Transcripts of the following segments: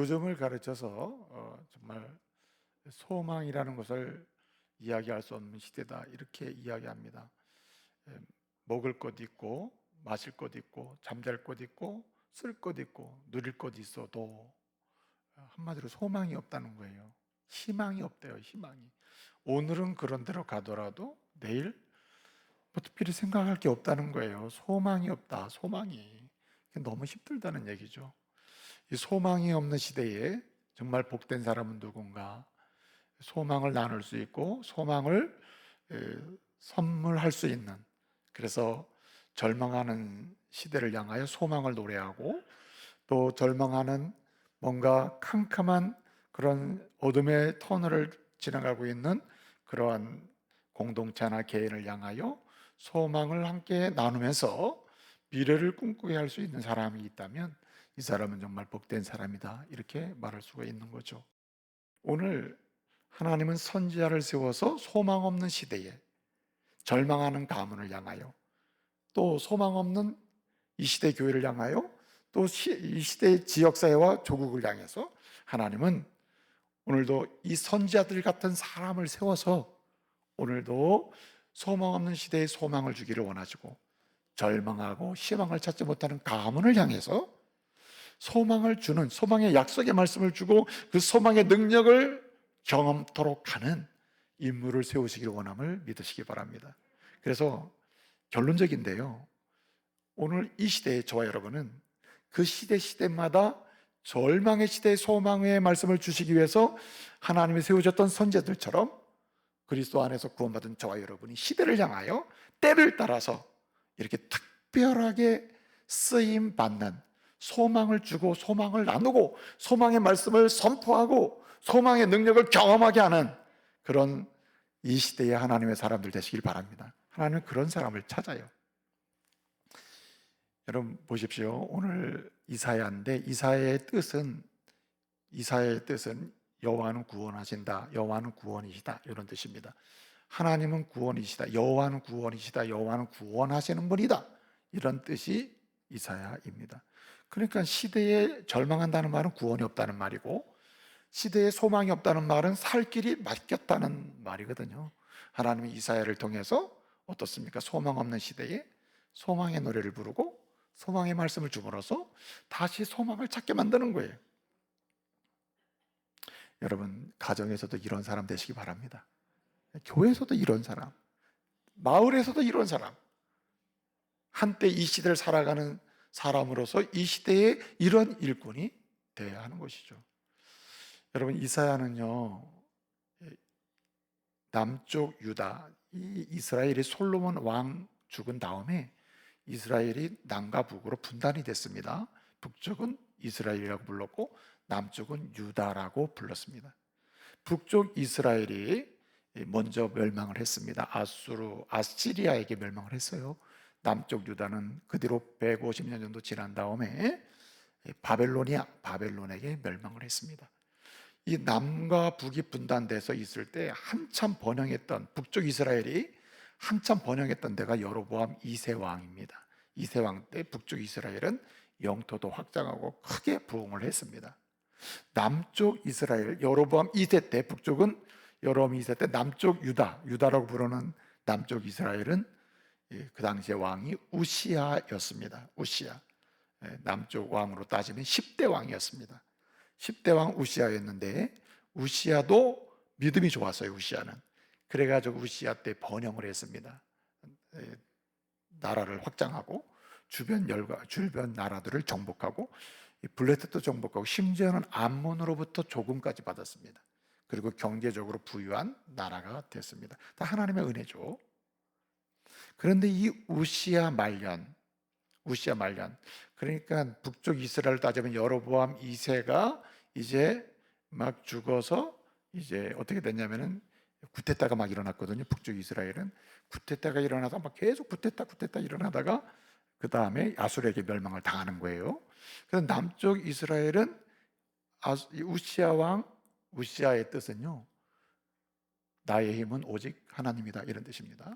요즘을 가르쳐서 어, 정말 소망이라는 것을 이야기할 수 없는 시대다 이렇게 이야기합니다. 에, 먹을 것 있고 마실 것 있고 잠잘 것 있고 쓸 것 있고 누릴 것 있어도 한마디로 소망이 없다는 거예요. 희망이 없대요. 희망이. 오늘은 그런 대로 가더라도 내일 뭐 특별히 생각할 게 없다는 거예요. 소망이 없다. 소망이 너무 힘들다는 얘기죠. 이 소망이 없는 시대에 정말 복된 사람은 누군가? 소망을 나눌 수 있고 소망을 에, 선물할 수 있는 그래서 절망하는 시대를 향하여 소망을 노래하고 또 절망하는 뭔가 캄캄한 그런 어둠의 터널을 지나가고 있는 그러한 공동체나 개인을 향하여 소망을 함께 나누면서 미래를 꿈꾸게 할 수 있는 사람이 있다면 이 사람은 정말 복된 사람이다. 이렇게 말할 수가 있는 거죠. 오늘 하나님은 선지자를 세워서 소망 없는 시대에 절망하는 가문을 향하여 또 소망 없는 이 시대 교회를 향하여 또 이 시대의 지역사회와 조국을 향해서 하나님은 오늘도 이 선지자들 같은 사람을 세워서 오늘도 소망 없는 시대에 소망을 주기를 원하시고 절망하고 희망을 찾지 못하는 가문을 향해서 소망을 주는 소망의 약속의 말씀을 주고 그 소망의 능력을 경험토록 하는 인물을 세우시기를 원함을 믿으시기 바랍니다. 그래서 결론적인데요. 오늘 이 시대의 저와 여러분은 그 시대 시대마다 절망의 시대의 소망의 말씀을 주시기 위해서 하나님이 세우셨던 선제들처럼 그리스도 안에서 구원받은 저와 여러분이 시대를 향하여 때를 따라서 이렇게 특별하게 쓰임 받는 소망을 주고 소망을 나누고 소망의 말씀을 선포하고 소망의 능력을 경험하게 하는 그런 이 시대의 하나님의 사람들 되시길 바랍니다. 하나님은 그런 사람을 찾아요. 여러분 보십시오. 오늘 이사야인데 이사야의 뜻은 이사야의 뜻은 여호와는 구원하신다. 여호와는 구원이시다. 이런 뜻입니다. 하나님은 구원이시다. 여호와는 구원이시다. 여호와는 구원하시는 분이다. 이런 뜻이 이사야입니다. 그러니까 시대에 절망한다는 말은 구원이 없다는 말이고 시대에 소망이 없다는 말은 살 길이 막혔다는 말이거든요. 하나님이 이사야를 통해서 어떻습니까? 소망 없는 시대에 소망의 노래를 부르고 소망의 말씀을 주므로써 다시 소망을 찾게 만드는 거예요. 여러분 가정에서도 이런 사람 되시기 바랍니다. 교회에서도 이런 사람, 마을에서도 이런 사람, 한때 이 시대를 살아가는 사람으로서 이 시대에 이런 일꾼이 되어야 하는 것이죠. 여러분 이사야는요 남쪽 유다 이 이스라엘이 솔로몬 왕 죽은 다음에 이스라엘이 남과 북으로 분단이 됐습니다. 북쪽은 이스라엘이라고 불렀고 남쪽은 유다라고 불렀습니다. 북쪽 이스라엘이 먼저 멸망을 했습니다. 아수르, 아시리아에게 멸망을 했어요. 남쪽 유다는 그 뒤로 150년 정도 지난 다음에 바벨로니아, 바벨론에게 멸망을 했습니다. 이 남과 북이 분단돼서 있을 때 한참 번영했던 북쪽 이스라엘이 한참 번영했던 데가 여로보암 2세 왕입니다. 2세 왕 때 북쪽 이스라엘은 영토도 확장하고 크게 부흥을 했습니다. 남쪽 이스라엘 여로보암 2세 때 북쪽은 여로보암 2세 때 남쪽 유다 유다라고 부르는 남쪽 이스라엘은 예, 그 당시의 왕이 우시아였습니다. 우시아 예, 남쪽 왕으로 따지면 10대 왕이었습니다. 10대 왕 우시아였는데 우시아도 믿음이 좋았어요. 우시아는 그래가지고 우시아 때 번영을 했습니다. 예, 나라를 확장하고 주변 열과 주변 나라들을 정복하고 블레셋도 정복하고 심지어는 암몬으로부터 조금까지 받았습니다. 그리고 경제적으로 부유한 나라가 됐습니다. 다 하나님의 은혜죠. 그런데 이 우시아 말년, 우시아 말년, 그러니까 북쪽 이스라엘 따지면 여로보암 2세가 이제 막 죽어서 이제 어떻게 됐냐면은 구테타가 막 일어났거든요. 북쪽 이스라엘은 구테타가 일어나서 막 계속 구테타 구테타 일어나다가 그 다음에 아수르에게 멸망을 당하는 거예요. 그래서 남쪽 이스라엘은 우시아 왕 우시아의 뜻은요. 나의 힘은 오직 하나님이다 이런 뜻입니다.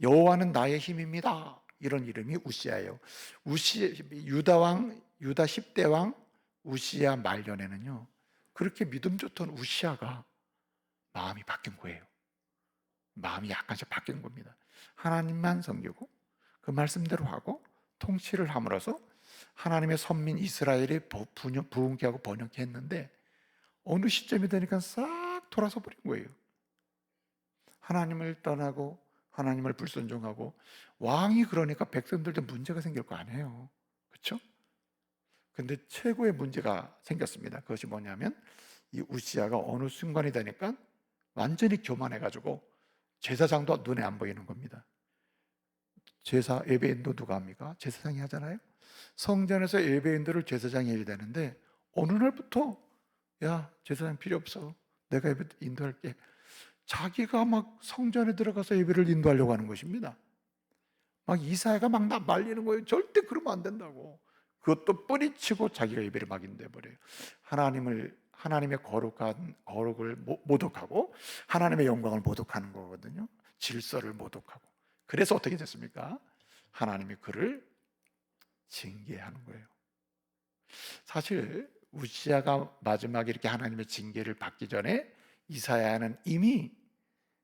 여호와는 나의 힘입니다. 이런 이름이 우시아예요. 우시 유다 왕 유다 10대 왕 우시야 말년에는요. 그렇게 믿음 좋던 우시야가 마음이 바뀐 거예요. 마음이 약간씩 바뀐 겁니다. 하나님만 섬기고 그 말씀대로 하고 통치를 함으로써 하나님의 선민 이스라엘이 부- 부녀- 부흥케 하고 번영케 했는데 어느 시점이 되니까 싹 돌아서 버린 거예요. 하나님을 떠나고 하나님을 불순종하고 왕이 그러니까 백성들도 문제가 생길 거 아니에요. 그렇죠? 근데 최고의 문제가 생겼습니다. 그것이 뭐냐면 이 우시아가 어느 순간이 되니까 완전히 교만해 가지고 제사장도 눈에 안 보이는 겁니다. 제사 예배인도 누가 합니까? 제사장이 하잖아요. 성전에서 예배인들을 제사장이 해야 되는데 어느 날부터 야 제사장 필요 없어. 내가 예배 인도할게. 자기가 막 성전에 들어가서 예배를 인도하려고 하는 것입니다. 막 이사야가 막나 말리는 거예요. 절대 그러면 안 된다고. 그것도 뿌리치고 자기가 예배를 막 인도해 버려요. 하나님을 하나님의 거룩한 거룩을 모- 모독하고 하나님의 영광을 모독하는 거거든요. 질서를 모독하고. 그래서 어떻게 됐습니까? 하나님이 그를 징계하는 거예요. 사실 우시아가 마지막에 이렇게 하나님의 징계를 받기 전에 이사야는 이미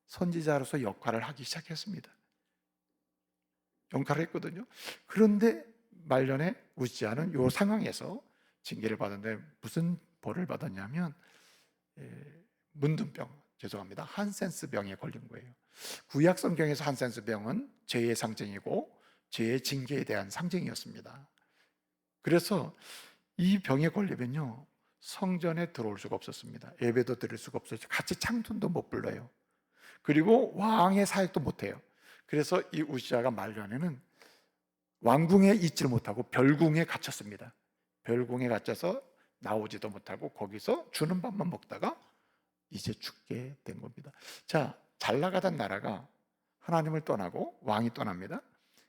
선지자로서 역할을 하기 시작했습니다. 역할을 했거든요. 그런데 말년에 우시아는 이 상황에서 징계를 받았는데 무슨 벌을 받았냐면 에, 문둥병 죄송합니다 한센스 병에 걸린 거예요. 구약 성경에서 한센스 병은 죄의 상징이고 죄의 징계에 대한 상징이었습니다. 그래서 이 병에 걸리면요 성전에 들어올 수가 없었습니다. 예배도 드릴 수가 없어요. 같이 창tun도 못 불러요. 그리고 왕의 사역도 못 해요. 그래서 이 우시아가 말년에는 왕궁에 있지를 못하고 별궁에 갇혔습니다. 별궁에 갇혀서 나오지도 못하고 거기서 주는 밥만 먹다가 이제 죽게 된 겁니다. 자, 잘 나가던 나라가 하나님을 떠나고 왕이 떠납니다.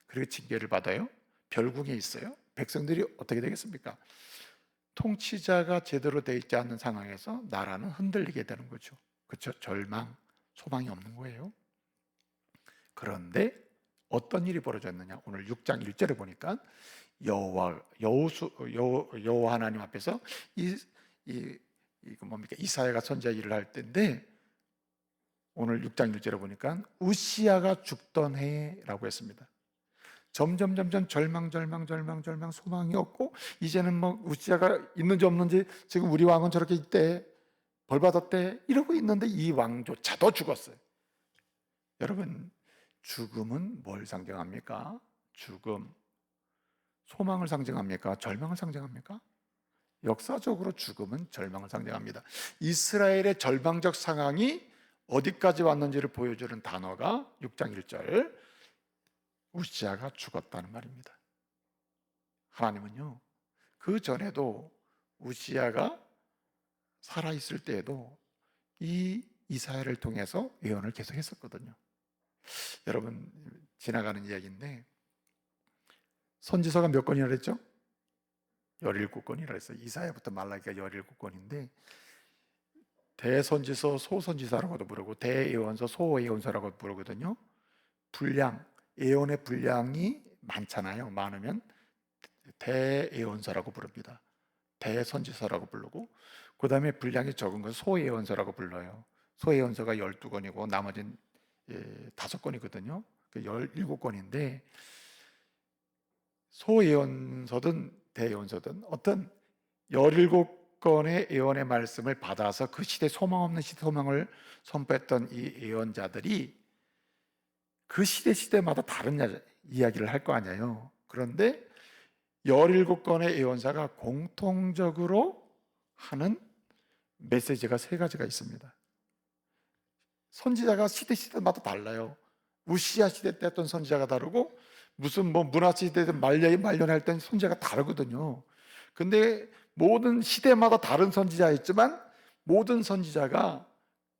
그리고 징계를 받아요. 별궁에 있어요. 백성들이 어떻게 되겠습니까? 통치자가 제대로 돼 있지 않는 상황에서 나라는 흔들리게 되는 거죠. 그렇죠? 절망, 소망이 없는 거예요. 그런데 어떤 일이 벌어졌느냐? 오늘 6장 1절에 보니까 여호와 여호수 여 여호와 하나님 앞에서 이이 이거 뭡니까? 이사야가 선지자 일을 할 때인데 오늘 6장 1절에 보니까 우시아가 죽던 해라고 했습니다. 점점 점점 절망 절망 절망 절망 소망이 없고 이제는 뭐 우시아가 있는지 없는지 지금 우리 왕은 저렇게 있대 벌 받았대 이러고 있는데 이 왕조차도 죽었어요. 여러분 죽음은 뭘 상징합니까? 죽음 소망을 상징합니까? 절망을 상징합니까? 역사적으로 죽음은 절망을 상징합니다. 이스라엘의 절망적 상황이 어디까지 왔는지를 보여주는 단어가 6장 1절 우시아가 죽었다는 말입니다. 하나님은요 그 전에도 우시아가 살아 있을 때에도 이 이사야를 통해서 예언을 계속 했었거든요. 여러분 지나가는 이야기인데 선지서가 몇 건이라 그랬죠? 17건이라 했어요. 이사야부터 말라기가 17건인데 대선지서, 소선지서라고도 부르고 대예언서, 소예언서라고 부르거든요. 분량, 예언의 분량이 많잖아요. 많으면 대예언서라고 부릅니다. 대선지서라고 부르고 그 다음에 분량이 적은 건 소예언서라고 불러요. 소예언서가 12건이고 나머지는 예, 다섯 건이거든요. 그 17건인데 소예언서든 대예언서든 어떤 17건의 예언의 말씀을 받아서 그 시대 소망 없는 시대 소망을 선포했던 이 예언자들이 그 시대 시대마다 다른 야- 이야기를 할 거 아니에요. 그런데 17건의 예언자가 공통적으로 하는 메시지가 세 가지가 있습니다. 선지자가 시대 시대마다 달라요. 우시아 시대 때 했던 선지자가 다르고 무슨 뭐 문화 시대 때 말년 말년할 땐 선지자가 다르거든요. 근데 모든 시대마다 다른 선지자가 있지만 모든 선지자가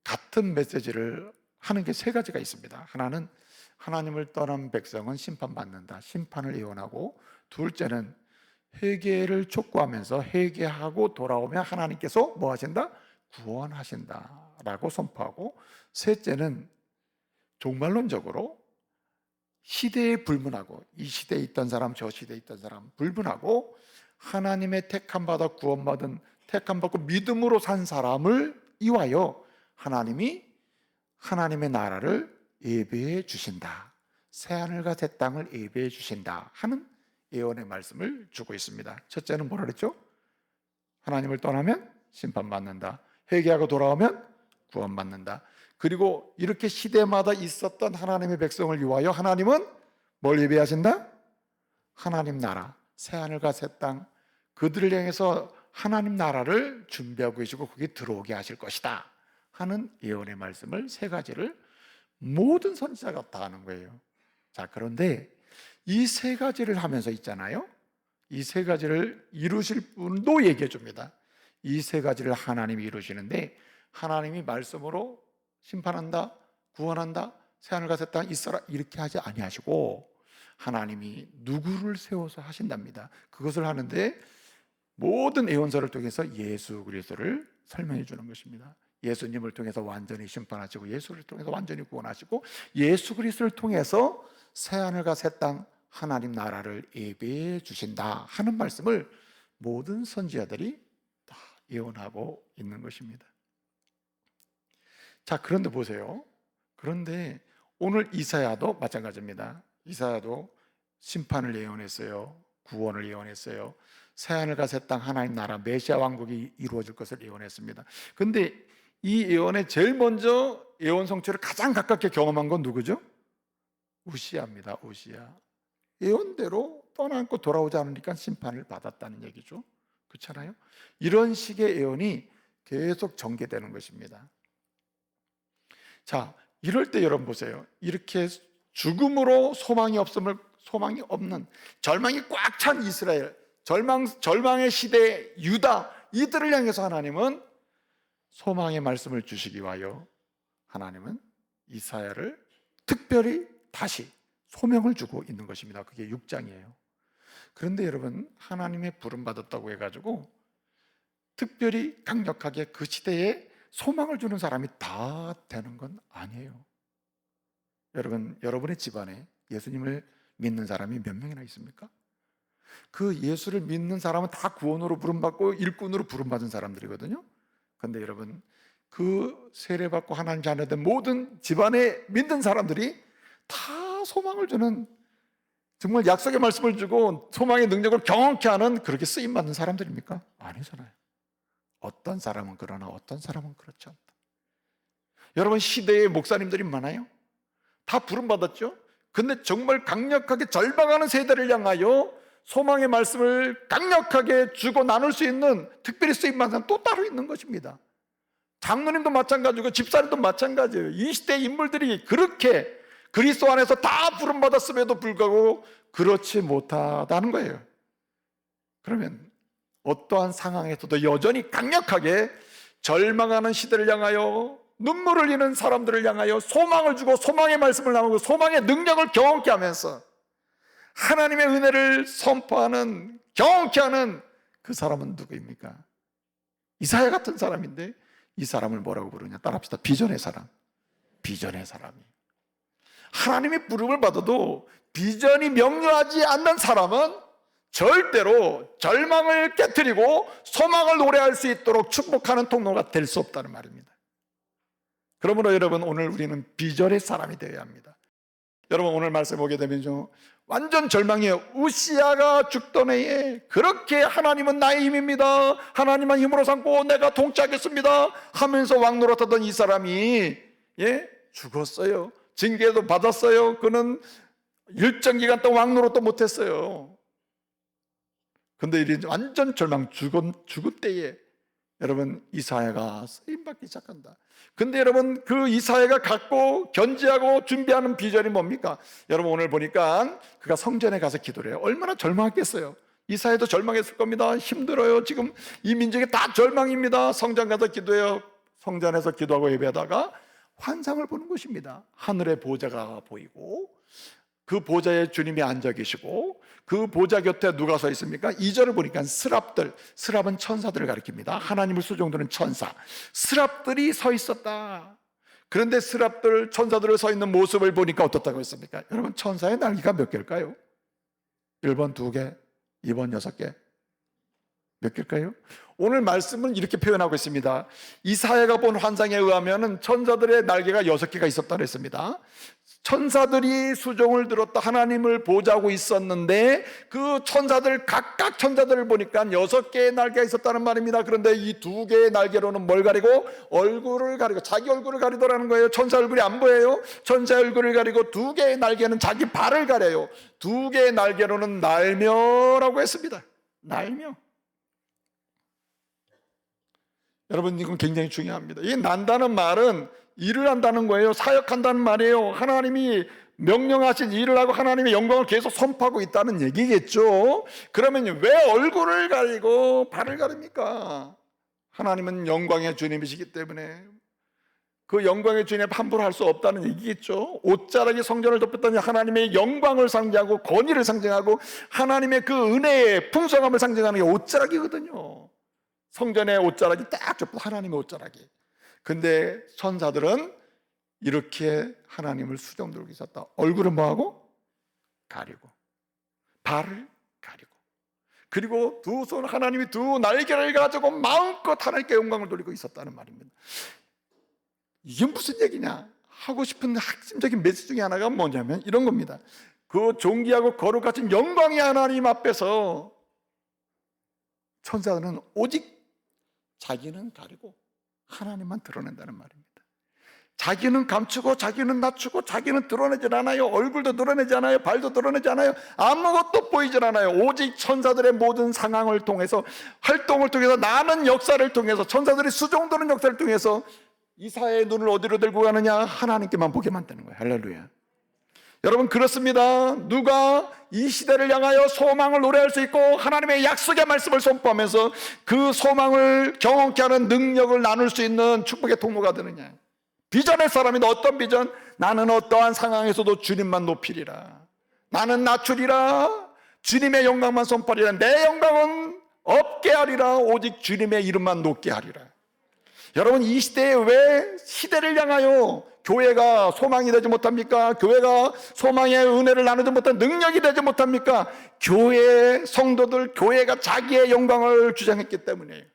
같은 메시지를 하는 게 세 가지가 있습니다. 하나는 하나님을 떠난 백성은 심판받는다. 심판을 예언하고 둘째는 회개를 촉구하면서 회개하고 돌아오면 하나님께서 뭐 하신다? 구원하신다라고 선포하고 셋째는 종말론적으로 시대에 불문하고 이 시대에 있던 사람 저 시대에 있던 사람 불문하고 하나님의 택함 받아 구원받은 택함 받고 믿음으로 산 사람을 이와여 하나님이 하나님의 나라를 예배해 주신다. 새 하늘과 새 땅을 예배해 주신다 하는 예언의 말씀을 주고 있습니다. 첫째는 뭐라 그랬죠? 하나님을 떠나면 심판받는다. 회개하고 돌아오면 구원받는다. 그리고 이렇게 시대마다 있었던 하나님의 백성을 위하여 하나님은 뭘 예배하신다? 하나님 나라, 새 하늘과 새 땅, 그들을 향해서 하나님 나라를 준비하고 계시고 거기 들어오게 하실 것이다 하는 예언의 말씀을 세 가지를 모든 선지자가 다 하는 거예요. 자, 그런데 이 세 가지를 하면서 있잖아요. 이 세 가지를 이루실 분도 얘기해 줍니다. 이 세 가지를 하나님이 이루시는데 하나님이 말씀으로 심판한다, 구원한다, 새하늘과 새 땅 있어라 이렇게 하지 아니하시고 하나님이 누구를 세워서 하신답니다. 그것을 하는데 모든 예언서를 통해서 예수 그리스도를 설명해 주는 것입니다. 예수님을 통해서 완전히 심판하시고 예수를 통해서 완전히 구원하시고 예수 그리스도를 통해서 새 하늘과 새 땅 하나님 나라를 예배해 주신다 하는 말씀을 모든 선지자들이 다 예언하고 있는 것입니다. 자, 그런데 보세요. 그런데 오늘 이사야도 마찬가지입니다. 이사야도 심판을 예언했어요. 구원을 예언했어요. 새 하늘과 새 땅 하나님 나라 메시아 왕국이 이루어질 것을 예언했습니다. 근데 이 예언에 제일 먼저 예언 성취를 가장 가깝게 경험한 건 누구죠? 우시아입니다. 우시아. 예언대로 떠나고 돌아오지 않으니까 심판을 받았다는 얘기죠. 그렇잖아요? 이런 식의 예언이 계속 전개되는 것입니다. 자, 이럴 때 여러분 보세요. 이렇게 죽음으로 소망이 없음을 소망이 없는 절망이 꽉 찬 이스라엘, 절망 절망의 시대 유다 이들을 향해서 하나님은 소망의 말씀을 주시기 위하여 하나님은 이사야를 특별히 다시 소명을 주고 있는 것입니다. 그게 6장이에요. 그런데 여러분 하나님의 부름 받았다고 해가지고 특별히 강력하게 그 시대에 소망을 주는 사람이 다 되는 건 아니에요. 여러분 여러분의 집안에 예수님을 믿는 사람이 몇 명이나 있습니까? 그 예수를 믿는 사람은 다 구원으로 부름받고 일꾼으로 부름받은 사람들이거든요. 근데 여러분 그 세례받고 하나님 자녀 된 모든 집안에 믿는 사람들이 다 소망을 주는 정말 약속의 말씀을 주고 소망의 능력을 경험케 하는 그렇게 쓰임 받는 사람들입니까? 아니잖아요. 어떤 사람은 그러나 어떤 사람은 그렇지 않다. 여러분 시대의 목사님들이 많아요. 다 부름 받았죠. 근데 정말 강력하게 절망하는 세대를 향하여 소망의 말씀을 강력하게 주고 나눌 수 있는 특별히 쓰임 사람 또 따로 있는 것입니다. 장로님도 마찬가지고 집사님도 마찬가지예요. 이 시대 인물들이 그렇게 그리스도 안에서 다 부름 받았음에도 불구하고 그렇지 못하다는 거예요. 그러면 어떠한 상황에서도 여전히 강력하게 절망하는 시대를 향하여 눈물을 흘리는 사람들을 향하여 소망을 주고 소망의 말씀을 나누고 소망의 능력을 경험케 하면서 하나님의 은혜를 선포하는 경험케 하는 그 사람은 누구입니까? 이사야 같은 사람인데 이 사람을 뭐라고 부르냐? 따라합시다. 비전의 사람. 비전의 사람이. 하나님의 부름을 받아도 비전이 명료하지 않는 사람은 절대로 절망을 깨뜨리고 소망을 노래할 수 있도록 축복하는 통로가 될 수 없다는 말입니다. 그러므로 여러분 오늘 우리는 비전의 사람이 되어야 합니다. 여러분 오늘 말씀 보게 되면요 완전 절망이에요. 우시아가 죽던 해에 그렇게 하나님은 나의 힘입니다. 하나님만 힘으로 삼고 내가 통치하겠습니다. 하면서 왕 노릇하던 이 사람이 예 죽었어요. 징계도 받았어요. 그는 일정 기간 동안 왕 노릇도 못했어요. 근데 이 완전 절망 죽은 죽을 때에 여러분 이사야가 쓰임 받기 시작한다. 근데 여러분 그 이사야가 갖고 견지하고 준비하는 비전이 뭡니까? 여러분 오늘 보니까 그가 성전에 가서 기도를 해요. 얼마나 절망했겠어요. 이사야도 절망했을 겁니다. 힘들어요. 지금 이 민족이 다 절망입니다. 성전 가서 기도해요. 성전에서 기도하고 예배하다가 환상을 보는 것입니다. 하늘의 보좌가 보이고 그 보좌에 주님이 앉아 계시고 그 보좌 곁에 누가 서 있습니까? 2절을 보니까 스랍들, 스랍은 천사들을 가리킵니다. 하나님을 수종드는 천사. 스랍들이 서 있었다. 그런데 스랍들, 천사들을 서 있는 모습을 보니까 어떻다고 했습니까? 여러분, 천사의 날개가 몇 개일까요? 1번 2개, 2번 6개, 몇 개일까요? 오늘 말씀은 이렇게 표현하고 있습니다. 이사야가 본 환상에 의하면 천사들의 날개가 여섯 개가 있었다 그랬습니다. 천사들이 수종을 들었다 하나님을 보자고 있었는데 그 천사들 각각 천사들을 보니까 여섯 개의 날개가 있었다는 말입니다. 그런데 이 두 개의 날개로는 뭘 가리고 얼굴을 가리고 자기 얼굴을 가리더라는 거예요. 천사 얼굴이 안 보여요. 천사 얼굴을 가리고 두 개의 날개는 자기 발을 가려요. 두 개의 날개로는 날며라고 했습니다. 날며. 여러분 이건 굉장히 중요합니다. 이 난다는 말은 일을 한다는 거예요. 사역한다는 말이에요. 하나님이 명령하신 일을 하고 하나님의 영광을 계속 선포하고 있다는 얘기겠죠. 그러면 왜 얼굴을 가리고 발을 가립니까? 하나님은 영광의 주님이시기 때문에 그 영광의 주님 함부로 할 수 없다는 얘기겠죠. 옷자락이 성전을 덮었더니 하나님의 영광을 상징하고 권위를 상징하고 하나님의 그 은혜의 풍성함을 상징하는 게 옷자락이거든요. 성전의 옷자락이 딱 좁고 하나님의 옷자락이. 근데 천사들은 이렇게 하나님을 수정 들고 있었다. 얼굴은 뭐하고? 가리고. 발을 가리고. 그리고 두 손 하나님이 두 날개를 가지고 마음껏 하나님께 영광을 돌리고 있었다는 말입니다. 이게 무슨 얘기냐? 하고 싶은 핵심적인 메시지 중에 하나가 뭐냐면 이런 겁니다. 그 존귀하고 거룩하신 영광의 하나님 앞에서 천사들은 오직 자기는 가리고 하나님만 드러낸다는 말입니다. 자기는 감추고 자기는 낮추고 자기는 드러내질 않아요. 얼굴도 드러내지 않아요. 발도 드러내지 않아요. 아무것도 보이질 않아요. 오직 천사들의 모든 상황을 통해서 활동을 통해서 나는 역사를 통해서 천사들이 수종도는 역사를 통해서 이사의 눈을 어디로 들고 가느냐? 하나님께만 보게 만드는 거예요. 할렐루야. 여러분 그렇습니다. 누가 이 시대를 향하여 소망을 노래할 수 있고 하나님의 약속의 말씀을 선포하면서 그 소망을 경험케 하는 능력을 나눌 수 있는 축복의 통로가 되느냐? 비전의 사람이 어떤 비전? 나는 어떠한 상황에서도 주님만 높이리라. 나는 낮추리라. 주님의 영광만 선포하리라. 내 영광은 없게 하리라. 오직 주님의 이름만 높게 하리라. 여러분 이 시대에 왜 시대를 향하여 교회가 소망이 되지 못합니까? 교회가 소망의 은혜를 나누지 못한 능력이 되지 못합니까? 교회 성도들 교회가 자기의 영광을 주장했기 때문에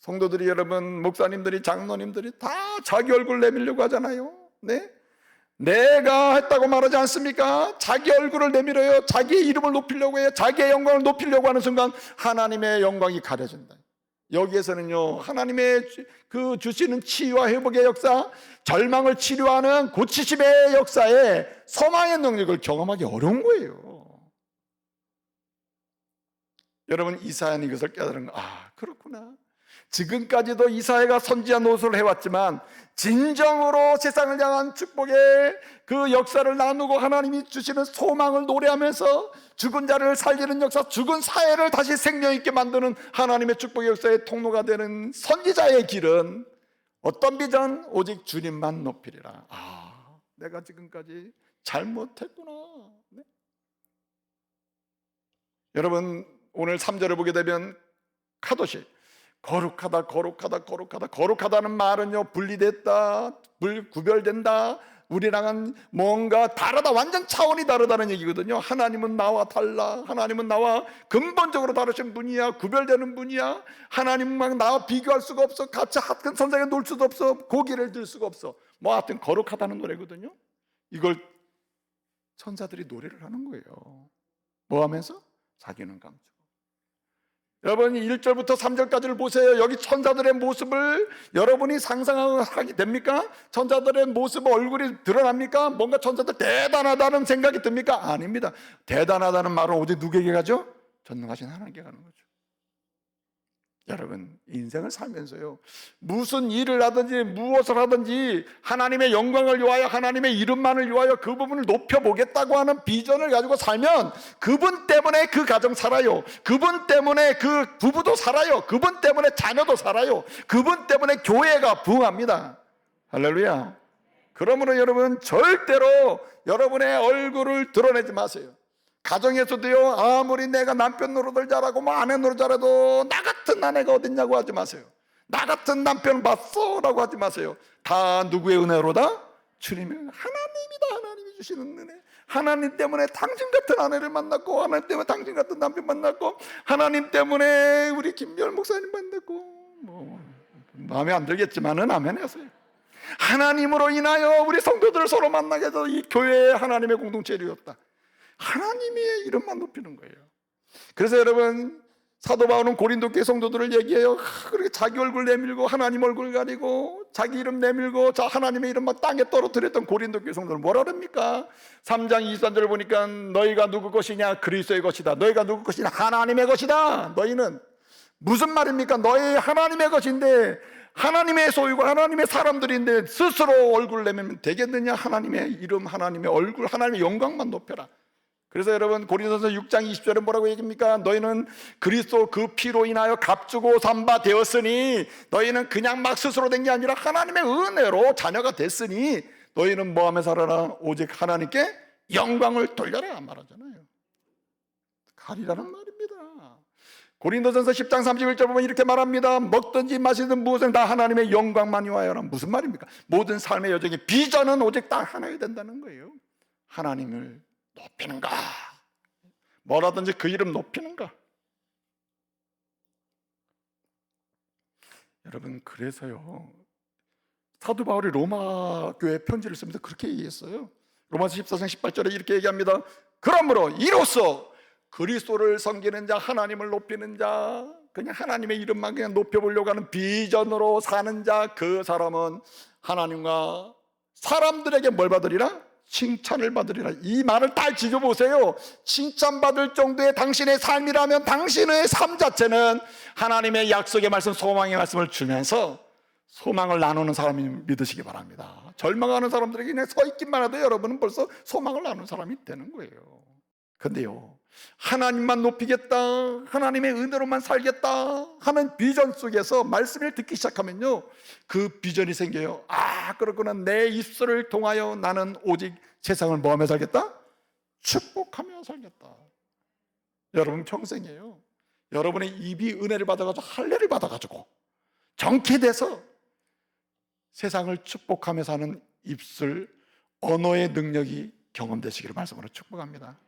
성도들이 여러분 목사님들이 장로님들이 다 자기 얼굴 내밀려고 하잖아요. 네? 내가 했다고 말하지 않습니까? 자기 얼굴을 내밀어요. 자기의 이름을 높이려고 해요. 자기의 영광을 높이려고 하는 순간 하나님의 영광이 가려진다. 여기에서는요, 하나님의 그 주시는 치유와 회복의 역사, 절망을 치료하는 고치심의 역사에 소망의 능력을 경험하기 어려운 거예요. 여러분, 이사야는 이것을 깨달은 거, 아, 그렇구나. 지금까지도 이사야가 선지자 노릇을 해왔지만, 진정으로 세상을 향한 축복의 그 역사를 나누고 하나님이 주시는 소망을 노래하면서 죽은 자를 살리는 역사, 죽은 사회를 다시 생명 있게 만드는 하나님의 축복의 역사의 통로가 되는 선지자의 길은 어떤 비전? 오직 주님만 높이리라. 아, 내가 지금까지 잘못했구나. 네? 여러분, 오늘 3절을 보게 되면 카도시 거룩하다, 거룩하다, 거룩하다, 거룩하다는 말은요, 분리됐다, 불, 구별된다, 우리랑은 뭔가 다르다, 완전 차원이 다르다는 얘기거든요. 하나님은 나와 달라. 하나님은 나와 근본적으로 다르신 분이야. 구별되는 분이야. 하나님만 나와 비교할 수가 없어. 같이 같은 선상에 놀 수도 없어. 고기를 들 수가 없어. 뭐 하여튼 거룩하다는 노래거든요. 이걸 천사들이 노래를 하는 거예요. 뭐 하면서? 자기는 감추고. 여러분 1절부터 3절까지를 보세요. 여기 천사들의 모습을 여러분이 상상하게 됩니까? 천사들의 모습 얼굴이 드러납니까? 뭔가 천사들 대단하다는 생각이 듭니까? 아닙니다. 대단하다는 말은 오직 누구에게 가죠? 전능하신 하나님께 가는 거죠. 여러분 인생을 살면서요. 무슨 일을 하든지 무엇을 하든지 하나님의 영광을 위하여 하나님의 이름만을 위하여 그 부분을 높여보겠다고 하는 비전을 가지고 살면 그분 때문에 그 가정 살아요. 그분 때문에 그 부부도 살아요. 그분 때문에 자녀도 살아요. 그분 때문에 교회가 부흥합니다. 할렐루야. 그러므로 여러분 절대로 여러분의 얼굴을 드러내지 마세요 가정에서도요 아무리 내가 남편 노릇을 잘하고 뭐 아내 노릇 잘해도 나 같은 아내가 어딨냐고 하지 마세요 나 같은 남편 봤어 라고 하지 마세요 다 누구의 은혜로다? 주님의 하나님이다 하나님이 주시는 은혜 하나님 때문에 당신 같은 아내를 만났고 하나님 때문에 당신 같은 남편 만났고 하나님 때문에 우리 김별 목사님 만났고 뭐 마음에 안 들겠지만은 아멘 하세요. 하나님으로 인하여 우리 성도들을 서로 만나게 해서 이 교회의 하나님의 공동체를 이뤘다. 하나님의 이름만 높이는 거예요. 그래서 여러분 사도 바울은 고린도 교회 성도들을 얘기해요. 하, 그렇게 자기 얼굴 내밀고 하나님 얼굴 가리고 자기 이름 내밀고 자 하나님의 이름 막 땅에 떨어뜨렸던 고린도 교회 성도들 뭐라 그럽니까? 3장 23절을 보니까 너희가 누구 것이냐 그리스도의 것이다. 너희가 누구 것이냐 하나님의 것이다. 너희는 무슨 말입니까? 너희 하나님의 것인데 하나님의 소유고 하나님의 사람들인데 스스로 얼굴 내밀면 되겠느냐? 하나님의 이름, 하나님의 얼굴, 하나님의 영광만 높여라. 그래서 여러분 고린도서 6장 20절에 뭐라고 얘기합니까? 너희는 그리스도 그 피로 인하여 값주고 삼바 되었으니 너희는 그냥 막 스스로 된 게 아니라 하나님의 은혜로 자녀가 됐으니 너희는 뭐하며 살아라? 오직 하나님께 영광을 돌려라 말하잖아요. 가리라는 말입니다. 고린도전서 10장 31절 보면 이렇게 말합니다. 먹든지 마시든 무엇은 다 하나님의 영광만이 와요라. 무슨 말입니까? 모든 삶의 여정의 비전은 오직 딱 하나야 된다는 거예요. 하나님을 높이는가? 뭐라든지 그 이름 높이는가? 여러분 그래서요 사도 바울이 로마 교회 편지를 쓰면서 그렇게 얘기했어요. 로마서 14장 18절에 이렇게 얘기합니다. 그러므로 이로써 그리스도를 섬기는 자, 하나님을 높이는 자, 그냥 하나님의 이름만 그냥 높여보려고 하는 비전으로 사는 자, 그 사람은 하나님과 사람들에게 뭘 받으리라? 칭찬을 받으리라. 이 말을 딱 지켜보세요. 칭찬받을 정도의 당신의 삶이라면 당신의 삶 자체는 하나님의 약속의 말씀, 소망의 말씀을 주면서 소망을 나누는 사람이 믿으시기 바랍니다. 절망하는 사람들에게 서 있기만 해도 여러분은 벌써 소망을 나누는 사람이 되는 거예요. 근데요, 하나님만 높이겠다, 하나님의 은혜로만 살겠다 하는 비전 속에서 말씀을 듣기 시작하면요, 그 비전이 생겨요. 아, 그렇구나. 내 입술을 통하여 나는 오직 세상을 뭐하며 살겠다? 축복하며 살겠다. 여러분 평생이에요. 여러분의 입이 은혜를 받아가지고 할례를 받아가지고 정케돼서 세상을 축복하며 사는 입술 언어의 능력이 경험되시기를 말씀으로 축복합니다.